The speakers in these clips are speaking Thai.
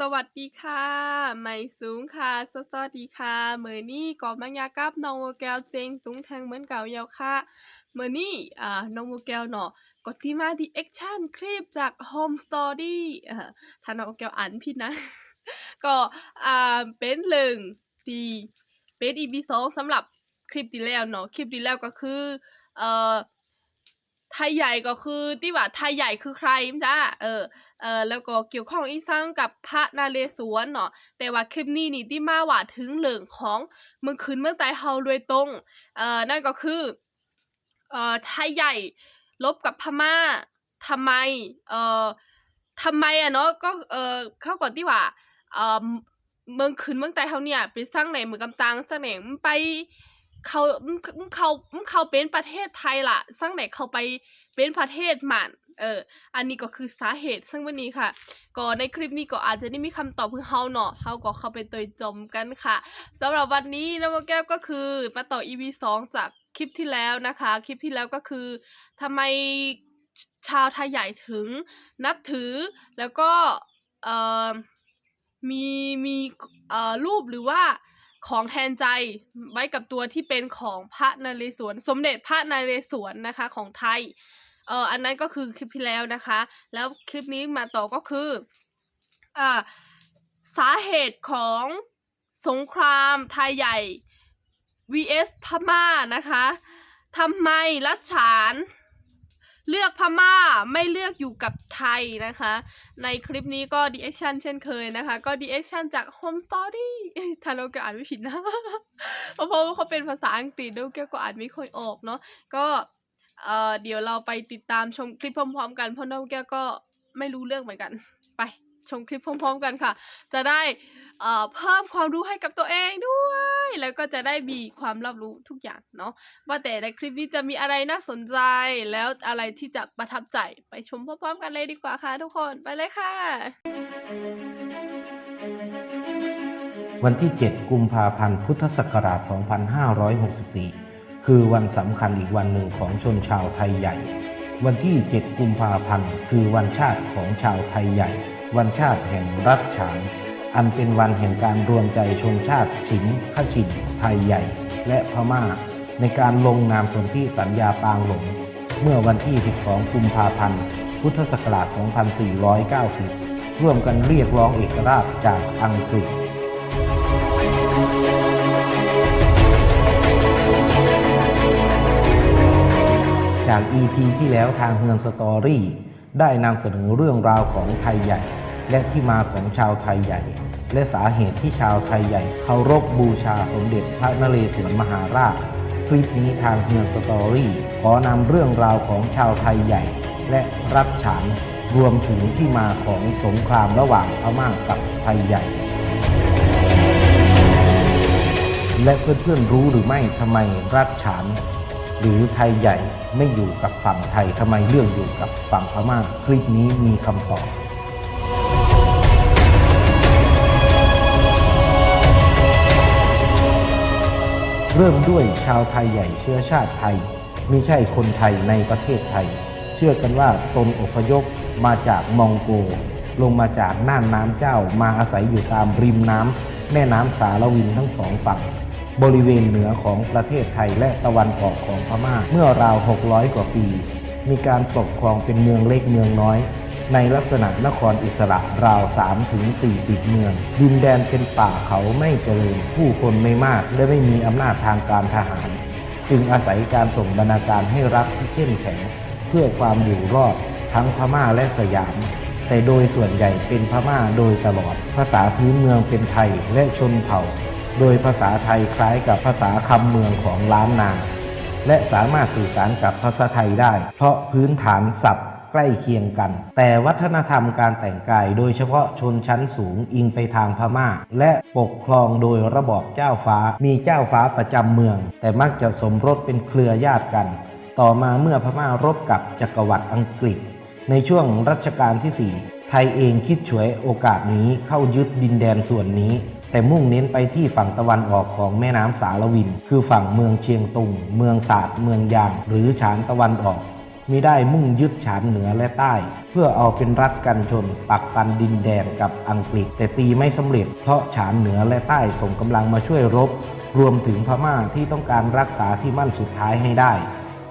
สวัสดีค่ะไหมสูงค่ะ สวัสดีค่ะเมื้อนี้ก็มายากับน้องโมแก้วเจงตุงแทงเหมือนเก่าแล้วค่ะเมื้อนี้อ่าน้องโมแก้วเนาะก็ที่มารีแอคชั่นคลิปจาก Home Story อ่าถ้าน้องโมแก้วอ่านผิดนะ ก็อ่าเป็นเรื่งที่เป็น EP 2สำหรับคลิปที่แล้วเนาะคลิปที่แล้วก็คือเอ่อ ไทยใหญ่ก็คือที่ว่าไทยใหญ่คือใครจ้าเออเออแล้วก็เกี่ยวข้องอีกซังกับพระนาเรศวรเนาะแต่ว่าคลิปนี้นี่ที่มาว่าถึงเรื่องของเมืองคืนเมืองใต้เฮาโดยตรงเอ่อนั่นก็คือเอ่อไทยใหญ่ลบกับพม่าทำไมเอ่อทำไมอะเนาะก็เอ่อเข้าก่อนที่ว่าเอ่อเมืองคืนเมืองใต้เฮาเนี่ยไปสร้างในเมืองกำตังสร้างไหนมันไป เขามันมันเขามันเขาเป็นประเทศไทยล่ะสร้างไหนเขาไปเป็นประเทศมันเออ อันนี้ก็คือสาเหตุซึ่งวันนี้ค่ะ ก็ในคลิปนี้ก็อาจจะได้มีคำตอบเพื่อเฮาเนาะเฮาก็เข้าไปเตยจมกันค่ะสำหรับวันนี้นะโมแก้วก็คือมาต่อ EP 2จากคลิปที่แล้วนะคะ คลิปที่แล้วก็คือทำไมชาวไทยใหญ่ถึงนับถือแล้วก็เอ่อมีมีเอ่อรูปหรือว่า ของแทนใจไว้กับตัวที่เป็นของพระนเรศวรสมเด็จพระนเรศวรนะคะของไทยเอออันนั้นก็คือคลิปที่แล้วนะคะ แล้วคลิปนี้มาต่อก็คืออ่าสาเหตุของสงครามไทยใหญ่ vs พม่านะคะทำไมรัชฉาน เลือกพม่าไม่เลือกอยู่กับไทยนะคะ ในคลิปนี้ก็ดีแอคชั่นเช่นเคยนะคะ ก็ดีแอคชั่นจาก Home Story ถ้าเราก็อ่านไม่ผิดนะ เพราะว่าเขาเป็นภาษาอังกฤษแล้วแกก็อ่านไม่ค่อยออกเนาะก็เอ่อเดี๋ยวเราไปติดตามชมคลิปพร้อมๆ กันเพราะน้องแกก็ไม่รู้เรื่องเหมือนกัน ไปชมคลิปพร้อม ๆ กันค่ะ จะได้ เอ่อเพิ่มความรู้ให้กับตัวเองด้วย แล้วก็จะได้มีความรับรู้ทุกอย่างเนาะว่าแต่ในคลิปนี้จะมีอะไรน่าสนใจ แล้วอะไรที่จะประทับใจไปชมพร้อมๆกันเลยดีกว่าค่ะทุกคนไปเลยค่ะ วันที่ 7 กุมภาพันธ์พุทธศักราช 2564 คือวันสำคัญอีกวันหนึ่งของชนชาวไทยใหญ่ วันที่ 7 กุมภาพันธ์คือวันชาติของชาวไทยใหญ่ วันชาติแห่งรัฐฉาน อันเป็นวันแห่งการรวมใจชนชาติฉินขชินไทยใหญ่ และพม่า ในการลงนามสนธิสัญญาปางหลง เมื่อวันที่ 12 กุมภาพันธ์ พุทธศักราช 2490 ร่วมกันเรียกร้องเอกราชจากอังกฤษจาก EP ที่แล้วทางเฮือนสตอรี่ได้นำเสนอเรื่องราวของไทยใหญ่ และที่มาของชาวไทยใหญ่ และสาเหตุที่ชาวไทยใหญ่เคารพบูชาสมเด็จพระนเรศวรมหาราช คลิปนี้ทางเฮือนสตอรี่ขอนำเรื่องราวของชาวไทยใหญ่ และรัฐฉานรวมถึงที่มาของสงครามระหว่างพม่ากับไทยใหญ่ และเพื่อนๆรู้หรือไม่ทำไมรัฐฉาน หรือไทยใหญ่ไม่อยู่กับฝั่งไทยทำไมเลือกอยู่กับฝั่งพม่าคลิปนี้มีคำตอบ เริ่มด้วยชาวไทยใหญ่เชื้อชาติไทยมิใช่คนไทยในประเทศไทย เชื่อกันว่าตนอพยพมาจากมองโก ลงมาจากน่านน้ำเจ้ามาอาศัยอยู่ตามริมน้ำแม่น้ำสารวินทั้งสองฝั่ง บริเวณเหนือของประเทศไทยและตะวันออกของพม่าเมื่อราว 600 กว่าปี มีการปกครองเป็นเมืองเล็กเมืองน้อย ในลักษณะนครอิสระราว3ถึง40 เมือง ดินแดนเป็นป่าเขาไม่เจริญ ผู้คนไม่มากและไม่มีอำนาจทางการทหาร จึงอาศัยการส่งบรรณาการให้รัฐที่เข้มแข็ง เพื่อความอยู่รอดทั้งพม่าและสยาม แต่โดยส่วนใหญ่เป็นพม่าโดยตลอด ภาษาพื้นเมืองเป็นไทยและชนเผ่า โดยภาษาไทยคล้ายกับภาษาคำเมืองของล้านนาและสามารถสื่อสารกับภาษาไทยได้ เพราะพื้นฐานศัพท์ ล้เคียงกัน แต่วัฒนธรรมการแต่งกาย โดยเฉพาะชนชั้นสูงอิงไปทางพม่า และปกครองโดยระบอบเจ้าฟ้า มีเจ้าฟ้าประจำเมือง แต่มักจะสมรสเป็นเครือญาติกัน ต่อมาเมื่อพม่ารบกับจักรวรรดิอังกฤษ ในช่วงรัชกาลที่ 4 ไทยเองคิดฉวยโอกาสนี้เข้ายึดดินแดนส่วนนี้แต่มุ่งเน้นไปที่ฝั่งตะวันออกของแม่น้ำสารวิน คือฝั่งเมืองเชียงตุง เมืองศาสตร์ เมืองยาง หรือฉานตะวันออก มิได้มุ่งยึดฉานเหนือและใต้ เพื่อเอาเป็นรัฐกันชน ปักปันดินแดนกับอังกฤษ แต่ตีไม่สำเร็จเพราะฉานเหนือและใต้ส่งกำลังมาช่วยรบ รวมถึงพม่าที่ต้องการรักษาที่มั่นสุดท้ายให้ได้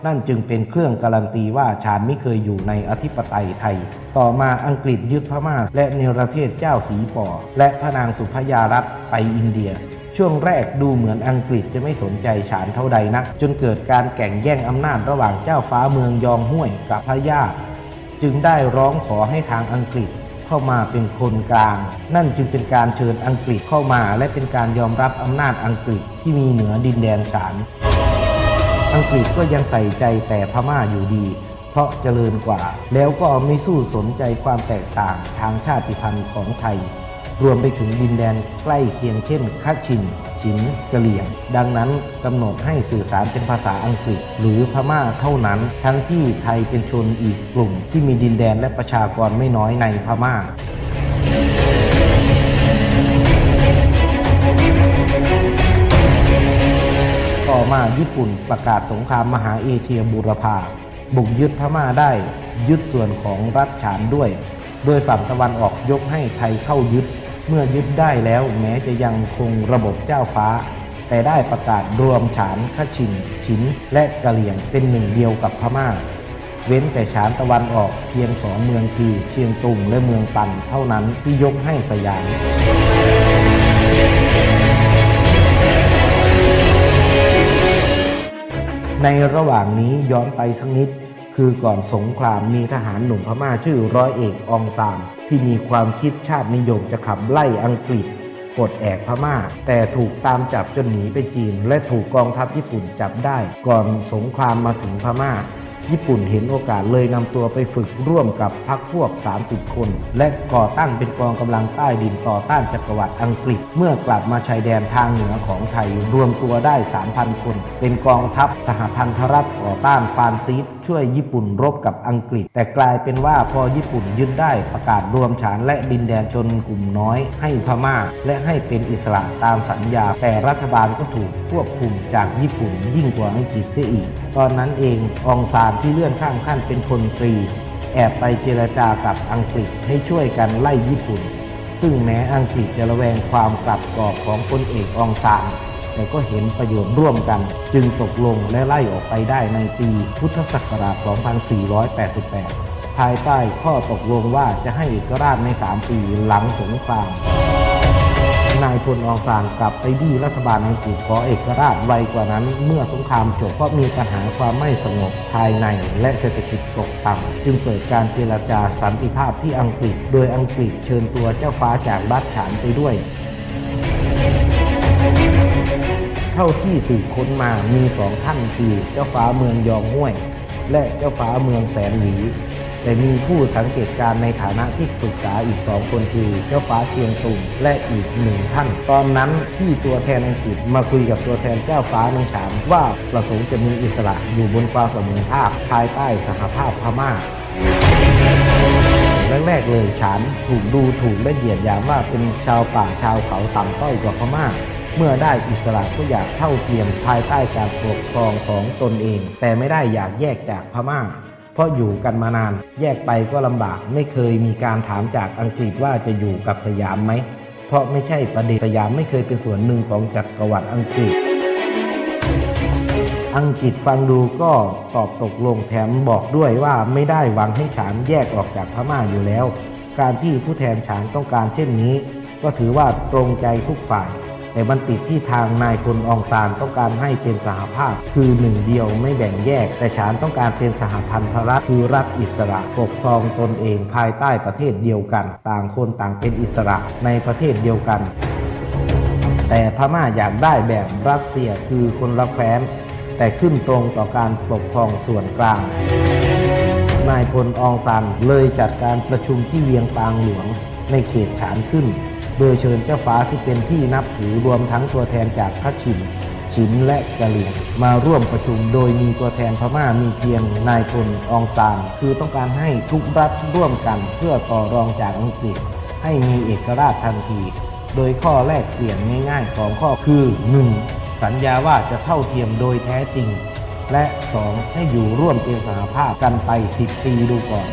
นั่นจึงเป็นเครื่องการันตีว่าชาญไม่เคยอยู่ในอธิปไตยไทย ต่อมาอังกฤษยึดพม่า และเนรเทศเจ้าสีป่อและพระนางสุพยารัตไปอินเดีย ช่วงแรกดูเหมือนอังกฤษจะไม่สนใจฉานเท่าใดนัก จนเกิดการแข่งแย่งอำนาจระหว่างเจ้าฟ้าเมืองยองห้วยกับพระยาจึงได้ร้องขอให้ทางอังกฤษเข้ามาเป็นคนกลาง นั่นจึงเป็นการเชิญอังกฤษเข้ามา และเป็นการยอมรับอำนาจอังกฤษที่มีเหนือดินแดนฉาน อังกฤษก็ยังใส่ใจแต่พม่าอยู่ดี เพราะเจริญกว่า แล้วก็ไม่สู้สนใจความแตกต่างทางชาติพันธุ์ของไทย รวมไปถึงดินแดนใกล้เคียงเช่นคัดชินฉินกะเหลี่ยง ดังนั้นกำหนดให้สื่อสารเป็นภาษาอังกฤษ หรือพม่าเท่านั้น ทั้งที่ไทยเป็นชนอีกกลุ่ม ที่มีดินแดนและประชากรไม่น้อยในพม่าต่อมาญี่ปุ่นประกาศสงครามมหาเอเชียบูรพาบุกยึดพม่าได้ ยึดส่วนของรัฐฉานด้วย โดยฝั่งตะวันออกยกให้ไทยเข้ายึด เมื่อยึดได้แล้วแม้จะยังคงระบบเจ้าฟ้า แต่ได้ประกาศรวมฉานคชินฉิน และกะเหลี่ยงเป็นหนึ่งเดียวกับพม่า เว้นแต่ฉานตะวันออกเพียงสองเมืองคือเชียงตุงและเมืองปันเท่านั้นที่ยกให้สยามในระหว่างนี้ย้อนไปสักนิด คือก่อนสงครามมีทหารหนุ่มพม่าชื่อร้อยเอกอองซานที่มีความคิดชาตินิยมจะขับไล่อังกฤษปลดแอกพม่า แต่ถูกตามจับจนหนีไปจีน และถูกกองทัพญี่ปุ่นจับได้ ก่อนสงครามมาถึงพม่า ญี่ปุ่นเห็นโอกาสเลยนำตัวไปฝึกร่วมกับพรรคพวก 30 คน และก่อตั้งเป็นกองกำลังใต้ดินต่อต้านจักรวรรดิอังกฤษ เมื่อกลับมาชายแดนทางเหนือของไทยรวมตัวได้ 3,000 คน เป็นกองทัพสหพันธรัฐต่อต้านฟรานซิสช่วยญี่ปุ่นรบกับอังกฤษ แต่กลายเป็นว่าพอญี่ปุ่นยึดได้ประกาศรวมฉานและดินแดนชนกลุ่มน้อย ให้พม่า และให้เป็นอิสระตามสัญญา แต่รัฐบาลก็ถูกควบคุมจากญี่ปุ่นยิ่งกว่าอังกฤษเสียอีก ตอนนั้นเององซานที่เลื่อนข้ามขั้นเป็นพลตรี แอบไปเจรจากับอังกฤษให้ช่วยกันไล่ญี่ปุ่น ซึ่งแม้อังกฤษจะระแวงความกลับกรอกของพลเอกอองซานแต่ก็เห็นประโยชน์ร่วมกัน จึงตกลงและไล่ออกไปได้ในปีพุทธศักราช 2488 ภายใต้ข้อตกลงว่าจะให้เอกราชใน 3 ปีหลังสงคราม นายพลอองซานกลับไปบี้รัฐบาลอังกฤษขอเอกราชไวกว่านั้น เมื่อสงครามจบเพราะมีปัญหาความไม่สงบภายในและเศรษฐกิจตกต่ำจึงเปิดการเจรจาสันติภาพที่อังกฤษ โดยอังกฤษเชิญตัวเจ้าฟ้าจากรัฐฉานไปด้วยเท่าที่สืบค้นมามีสองท่านคือเจ้าฟ้าเมืองยองห้วย และเจ้าฟ้าเมืองแสนหลี แต่มีผู้สังเกตการณ์ในฐานะที่ปรึกษาอีกสองคนคือเจ้าฟ้าเชียงตุงและอีกหนึ่งท่าน ตอนนั้นที่ตัวแทนอังกฤษมาคุยกับตัวแทนเจ้าฟ้าในฉานว่าประสงค์จะมีอิสระอยู่บนความเสมอภาคภายใต้สหภาพพม่าแรกๆเลยฉานถูกดูถูกและเหยียดหยามว่าเป็นชาวป่าชาวเขาต่ำต้อยกว่าพม่าเมื่อได้อิสระก็อยากเท่าเทียมภายใต้การปกครองของตนเอง แต่ไม่ได้อยากแยกจากพม่า เพราะอยู่กันมานาน แยกไปก็ลำบากไม่เคยมีการถามจากอังกฤษว่าจะอยู่กับสยามไหม เพราะไม่ใช่ประเด็นสยามไม่เคยเป็นส่วนหนึ่งของจักรวรรดิอังกฤษ อังกฤษฟังดูก็ตอบตกลงแถมบอกด้วยว่าไม่ได้หวังให้ฉานแยกออกจากพม่าอยู่แล้ว การที่ผู้แทนฉานต้องการเช่นนี้ ก็ถือว่าตรงใจทุกฝ่าย แต่มันติดที่ทางนายพลองซานต้องการให้เป็นสหภาพ คือหนึ่งเดียวไม่แบ่งแยก แต่ฉานต้องการเป็นสหพันธรัฐคือรัฐอิสระปกครองตนเองภายใต้ประเทศเดียวกัน ต่างคนต่างเป็นอิสระในประเทศเดียวกัน แต่พม่าอยากได้แบบรัสเซียคือคนละแคว้น แต่ขึ้นตรงต่อการปกครองส่วนกลางนายพลอองซันเลยจัดการประชุมที่เวียงปางหลวงในเขตฉานขึ้น โดยเชิญเจ้าฟ้าที่เป็นที่นับถือรวมทั้งตัวแทนจากคัชชินฉินและกะเหลี่ยงมาร่วมประชุมโดยมีตัวแทนพม่ามีเพียงนายพลอองซาน คือต้องการให้ทุกรัฐร่วมกันเพื่อต่อรองจากอังกฤษ ให้มีเอกราชทันที โดยข้อแรกเปลี่ยนง่ายๆ 2 ข้อคือ 1. สัญญาว่าจะเท่าเทียมโดยแท้จริง และ 2. ให้อยู่ร่วมเป็นสหภาพกันไป 10 ปีดูก่อน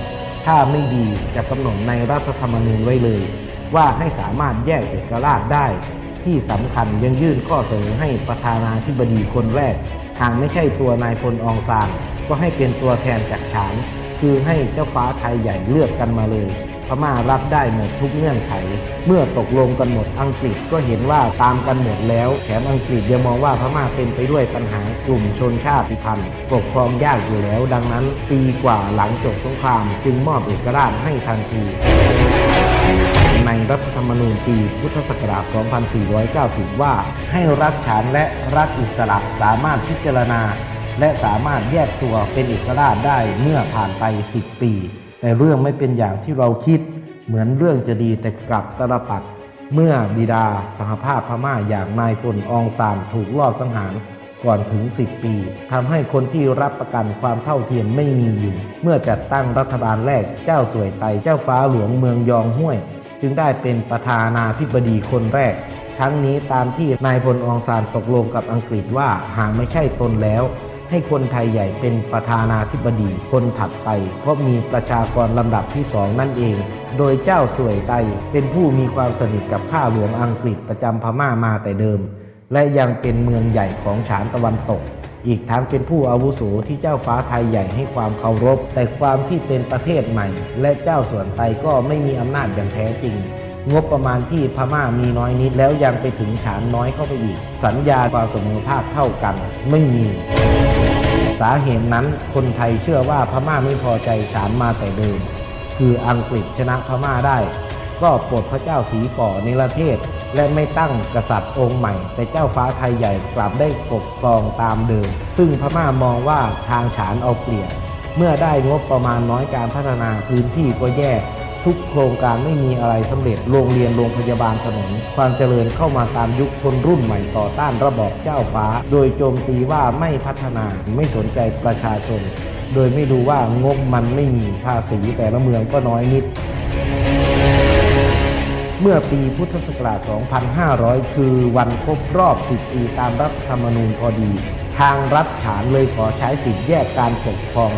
ถ้าไม่ดีจะกำหนดในรัฐธรรมนูญไว้เลย ว่าให้สามารถแยกเอกราชได้ ที่สำคัญยังยื่นข้อเสนอให้ประธานาธิบดีคนแรก หากไม่ใช่ตัวนายพลอองซานก็ให้เป็นตัวแทนจากฉานคือให้เจ้าฟ้าไทยใหญ่เลือกกันมาเลยพม่ารับได้หมดทุกเงื่อนไข เมื่อตกลงกันหมดอังกฤษก็เห็นว่าตามกันหมดแล้ว แถมอังกฤษยังมองว่าพม่าเต็มไปด้วยปัญหากลุ่มชนชาติพันธุ์ปกครองยากอยู่แล้ว ดังนั้นปีกว่าหลังจบสงครามจึงมอบเอกราชให้ทันที รัฐธรรมนูญปีพุทธศักราช 2490 ว่าให้รัฐฉานและรัฐอิสระสามารถพิจารณา และสามารถแยกตัวเป็นเอกราชได้เมื่อผ่านไป 10 ปี แต่เรื่องไม่เป็นอย่างที่เราคิด เหมือนเรื่องจะดีแต่กลับตลปัดเมื่อบิดาสหภาพพม่าอย่างนายพลอองซานถูกลอบสังหารก่อนถึง 10 ปีทำให้คนที่รับประกันความเท่าเทียมไม่มีอยู่ เมื่อจัดตั้งรัฐบาลแรกเจ้าสวยไตเจ้าฟ้าหลวงเมืองยองห้วย จึงได้เป็นประธานาธิบดีคนแรก ทั้งนี้ตามที่นายพลอองซานตกลงกับอังกฤษว่าหากไม่ใช่ตนแล้ว ให้คนไทยใหญ่เป็นประธานาธิบดีคนถัดไป เพราะมีประชากรลำดับที่สองนั่นเอง โดยเจ้าสวยไตเป็นผู้มีความสนิทกับข้าหลวงอังกฤษประจำพม่ามาแต่เดิม และยังเป็นเมืองใหญ่ของฉานตะวันตก อีกทั้งเป็นผู้อาวุโสที่เจ้าฟ้าไทยใหญ่ให้ความเคารพ แต่ความที่เป็นประเทศใหม่ และเจ้าส่วนไตก็ไม่มีอำนาจอย่างแท้จริง งบประมาณที่พม่ามีน้อยนิดแล้วยังไปถึงฉานน้อยเข้าไปอีก สัญญาความเสมอภาคเท่ากันไม่มีสาเหตุนั้นคนไทยเชื่อว่าพม่าไม่พอใจฉานมาแต่เดิม คืออังกฤษชนะพม่าได้ ก็ปลดพระเจ้าสีป่อนประเทศ และไม่ตั้งกษัตริย์องค์ใหม่ แต่เจ้าฟ้าไทยใหญ่กลับได้ปกครองตามเดิม ซึ่งพม่ามองว่าทางฉานเอาเปรียบเมื่อได้งบประมาณน้อยการพัฒนาพื้นที่ก็แย่ทุกโครงการไม่มีอะไรสำเร็จ โรงเรียน โรงพยาบาล ถนน ความเจริญเข้ามาตามยุคคนรุ่นใหม่ต่อต้านระบอบเจ้าฟ้า โดยโจมตีว่าไม่พัฒนา ไม่สนใจประชาชน โดยไม่ดูว่างบมันไม่มี ภาษีแต่ละเมืองก็น้อยนิด เมื่อปีพุทธศักราช 2500 คือวันครบรอบ 10 ปีตามรัฐธรรมนูญพอดี ทางรัฐฉานเลยขอใช้สิทธิแยกการปกครอง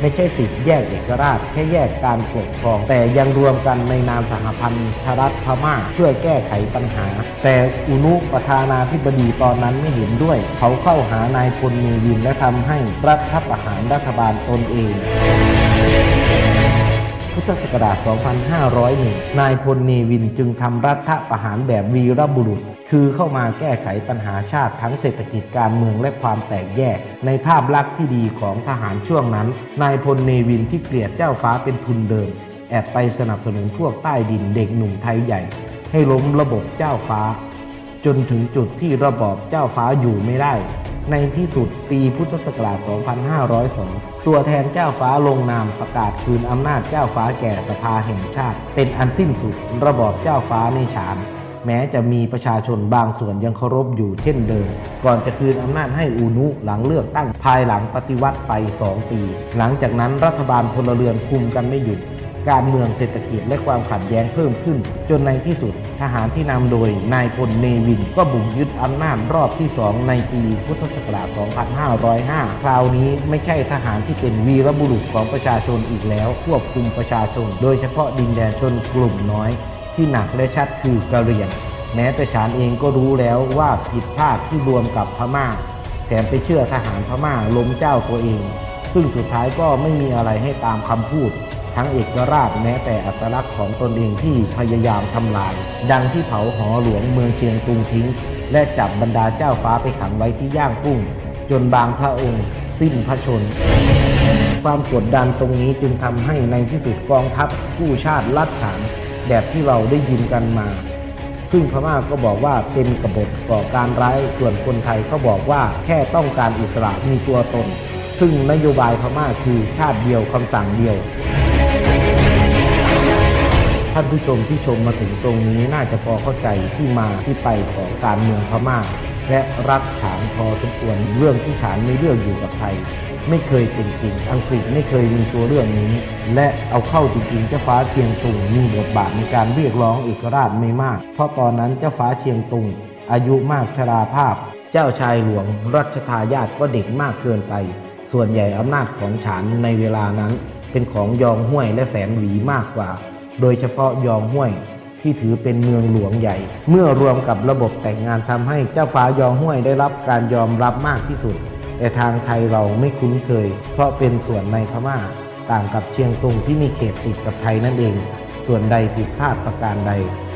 ไม่ใช่สิทธิแยกเอกราช แค่แยกการปกครอง แต่ยังรวมกันในนามสหพันธรัฐพม่าเพื่อแก้ไขปัญหา แต่อุนุประธานาธิบดีตอนนั้นไม่เห็นด้วย เขาเข้าหานายพลเนวินและทำให้รัฐประหารรัฐบาลตนเอง พุทธศักราช 2501 นายพลเนวินจึงทำรัฐประหารแบบวีรบุรุษ คือเข้ามาแก้ไขปัญหาชาติทั้งเศรษฐกิจการเมืองและความแตกแยก ในภาพลักษณ์ที่ดีของทหารช่วงนั้น นายพลเนวินที่เกลียดเจ้าฟ้าเป็นทุนเดิม แอบไปสนับสนุนพวกใต้ดินเด็กหนุ่มไทยใหญ่ ให้ล้มระบบเจ้าฟ้า จนถึงจุดที่ระบอบเจ้าฟ้าอยู่ไม่ได้ ในที่สุดปีพุทธศักราช 2502 ตัวแทนเจ้าฟ้าลงนามประกาศคืนอำนาจเจ้าฟ้าแก่สภาแห่งชาติ เป็นอันสิ้นสุดระบอบเจ้าฟ้าในฉาน แม้จะมีประชาชนบางส่วนยังเคารพอยู่เช่นเดิม ก่อนจะคืนอำนาจให้อูนุหลังเลือกตั้งภายหลังปฏิวัติไป 2 ปี หลังจากนั้นรัฐบาลพลเรือนคุมกันไม่หยุด การเมืองเศรษฐกิจและความขัดแย้งเพิ่มขึ้น จนในที่สุดทหารที่นำโดยนายพลเนวิน ก็บุกยึดอำนาจรอบที่2ในปีพุทธศักราช 2505 คราวนี้ไม่ใช่ทหารที่เป็นวีรบุรุษของประชาชนอีกแล้ว ควบคุมประชาชน โดยเฉพาะดินแดนชนกลุ่มน้อย ที่หนักและชัดคือกะเหรี่ยง แม้แต่ฉานเองก็รู้แล้วว่าผิดพลาดที่รวมกับพม่า แถมไปเชื่อทหารพม่าล้มเจ้าตัวเอง ซึ่งสุดท้ายก็ไม่มีอะไรให้ตามคำพูด ทั้งเอกราชแม้แต่อัตลักษณ์ของตนเองที่พยายามทำลาย ดังที่เผาหอหลวงเมืองเชียงตุงทิ้ง และจับบรรดาเจ้าฟ้าไปขังไว้ที่ย่างกุ้ง จนบางพระองค์สิ้นพระชน ความกดดันตรงนี้จึงทำให้ในที่สุดกองทัพกู้ชาติลัดฉานแบบที่เราได้ยินกันมา ซึ่งพม่าก็บอกว่าเป็นกบฏก่อการร้าย ส่วนคนไทยเขาบอกว่าแค่ต้องการอิสระมีตัวตน ซึ่งนโยบายพม่าคือชาติเดียวคำสั่งเดียว ท่านผู้ชมที่ชมมาถึงตรงนี้น่าจะพอเข้าใจที่มาที่ไปของการเมืองพม่า และรัฐฉานพอสมควรเรื่องที่ฉานไม่เลือกอยู่กับไทย ไม่เคยเป็นจริงอังกฤษไม่เคยมีตัวเรื่องนี้ และเอาเข้าจริงๆเจ้าฟ้าเชียงตุงมีบทบาทในการเรียกร้องเอกราชไม่มาก เพราะตอนนั้นเจ้าฟ้าเชียงตุงอายุมากชราภาพ เจ้าชายหลวงรัชทายาทก็เด็กมากเกินไป ส่วนใหญ่อำนาจของฉานในเวลานั้น เป็นของยองห้วยและแสนหวีมากกว่า โดยเฉพาะยองห้วยที่ถือเป็นเมืองหลวงใหญ่ เมื่อรวมกับระบบแต่งงานทำให้เจ้าฟ้ายองห้วยได้รับการยอมรับมากที่สุด แต่ทางไทยเราไม่คุ้นเคย เพราะเป็นส่วนในพม่า ต่างกับเชียงตุงที่มีเขตติดกับไทยนั่นเอง ส่วนใดผิดพลาดประการใด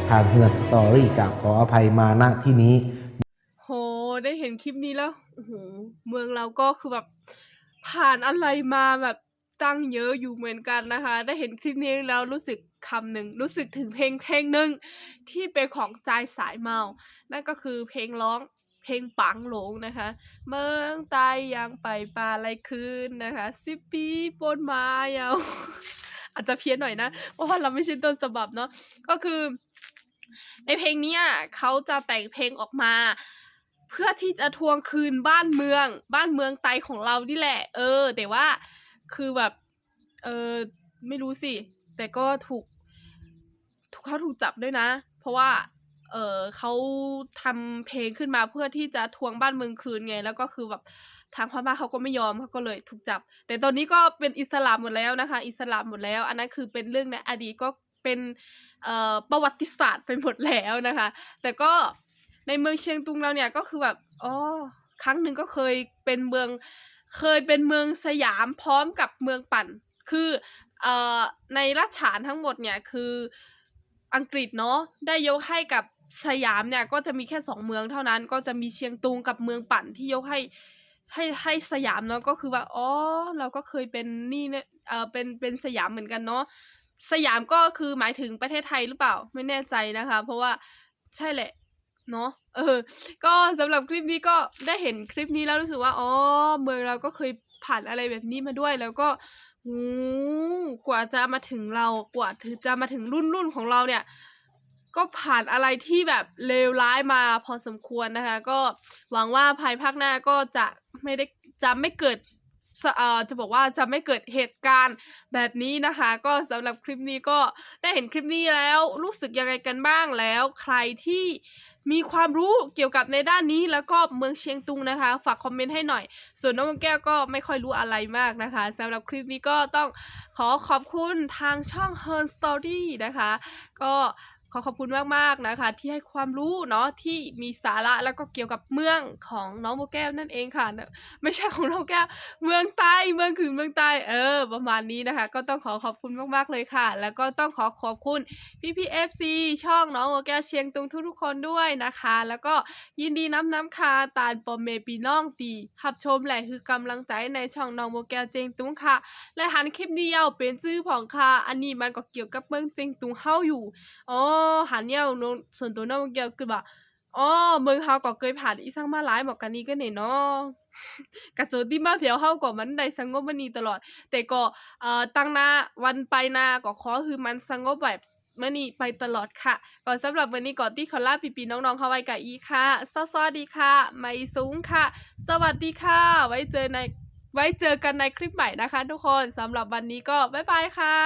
ทางเฮือสตอรี่กราบขออภัยมาณที่นี้ โห ได้เห็นคลิปนี้แล้วโอ้โหเมืองเราก็คือแบบผ่านอะไรมาแบบตั้งเยอะอยู่เหมือนกันนะคะ ได้เห็นคลิปนี้แล้วรู้สึก คำหนึ่งรู้สึกถึงเพลงเพลงหนึ่งที่เป็นของใจสายเมา นั่นก็คือเพลงร้องเพลงปังหลงนะคะ เมืองต้ยังไปป่าไรคืนนะคะสิบปีปนมายาอาจจะเพี้ยนหน่อยนะ เพราะว่าเราไม่ใช่ต้นฉบับเนาะก็คือในเพลงนี้เขาจะแต่งเพลงออกมา เพื่อที่จะทวงคืนบ้านเมือง บ้านเมืองไตของเรานี่แหละ เออ แต่ว่าคือแบบ เออไม่รู้สิ แต่ก็ถูกถูกเขาถูกจับด้วยนะ เพราะว่า เออเขาทำเพลงขึ้นมาเพื่อที่จะทวงบ้านเมืองคืนไง แล้วก็คือแบบทางพม่าเขาก็ไม่ยอมเขาก็เลยถูกจับ แต่ตอนนี้ก็เป็นอิสลามหมดแล้วนะคะ อิสลามหมดแล้ว อันนั้นคือเป็นเรื่องในอดีตก็เป็นเอ่อประวัติศาสตร์ไปหมดแล้วนะคะ แต่ก็ในเมืองเชียงตุงเราเนี่ยก็คือแบบอ๋อครั้งหนึ่งก็เคยเป็นเมืองเคยเป็นเมืองสยามพร้อมกับเมืองปั่น คือ เอ่อในราชฉานทั้งหมดเนี่ยคืออังกฤษเนาะได้ยกให้กับสยามเนี่ยก็จะมีแค่สองเมืองเท่านั้น ก็จะมีเชียงตุงกับเมืองปั่นที่ยกให้ให้ให้สยามเนาะก็คือว่าอ๋อเราก็เคยเป็นนี่เนี่ยเออเป็นเป็นสยามเหมือนกันเนาะสยามก็คือหมายถึงประเทศไทยหรือเปล่าไม่แน่ใจนะคะ เพราะว่าใช่แหละเนาะเออ ก็สำหรับคลิปนี้ก็ได้เห็นคลิปนี้แล้วรู้สึกว่าอ๋อเมืองเราก็เคยผ่านอะไรแบบนี้มาด้วย แล้วก็ โอ้กว่าจะมาถึงเรา กว่าถึงจะมาถึงรุ่นรุ่นของเราเนี่ย ก็ผ่านอะไรที่แบบเลวร้ายมาพอสมควรนะคะ ก็หวังว่าภายภาคหน้าก็จะไม่ได้จะไม่เกิดเอ่อจะบอกว่าจะไม่เกิดเหตุการณ์แบบนี้นะคะ ก็สำหรับคลิปนี้ก็ได้เห็นคลิปนี้แล้วรู้สึกยังไงกันบ้างแล้ว ใครที่ มีความรู้เกี่ยวกับในด้านนี้แล้วก็เมืองเชียงตุงนะคะ ฝากคอมเมนต์ให้หน่อย ส่วนน้องแก้วก็ไม่ค่อยรู้อะไรมากนะคะสำหรับคลิปนี้ก็ต้องขอขอบคุณทางช่อง h e r Story นะคะ ก็ ขอขอบคุณมากๆนะคะ ที่ให้ความรู้เนาะที่มีสาระแล้วก็เกี่ยวกับเมืองของน้องโมแก้วนั่นเองค่ะ ไม่ใช่ของน้องแก้ว เมืองใต้เมืองคือเมืองใต้เออ ประมาณนี้นะคะ ก็ต้องขอขอบคุณมากๆเลยค่ะ แล้วก็ต้องขอขอบคุณพี่พี่เอฟซีช่องน้องโมแก้วเชียงตุงทุกๆคนด้วยนะคะ แล้วก็ยินดีน้ำน้ำคาตาลปอมเมปีน้องตีขับชมแหละคือกำลังใจในช่องน้องโมแก้วเจียงตุงค่ะ และหันคลิปนี้เอาเป็นชื่อของค่ะอันนี้มันก็เกี่ยวกับเมืองเจียงตุงเฮาอยู่อ๋อหันเนี่ยน้องส่วนตัวน้องเกียวคือแบบอ๋อเมืองเฮาก็เคยผ่านอีสังมาหลายหมอกกันนี้ก็เนี่ยเนาะกระโจนที่มาเพียวเฮาก็มันได้สงบมันนีตลอด แต่ก็เอ่อตั้งหน้าวันไปหน้าก็ขอคือมันสงบแบบมื่อนี้ไปตลอดค่ะ ก่อนสำหรับวันนี้ก่อนที่ขอลาปีปีน้องๆเข้าไว้กับอีค่ะสวัสดีค่ะ ไม่สูงค่ะ สวัสดีค่ะ ไว้เจอใน ไว้เจอกันในคลิปใหม่นะคะ ทุกคนสำหรับวันนี้ก็บ๊ายบายค่ะ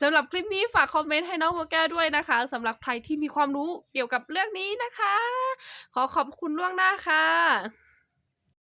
สำหรับคลิปนี้ฝากคอมเมนต์ให้น้องโมแก้วด้วยนะคะสำหรับใครที่มีความรู้เกี่ยวกับเรื่องนี้นะคะ ขอขอบคุณล่วงหน้าค่ะ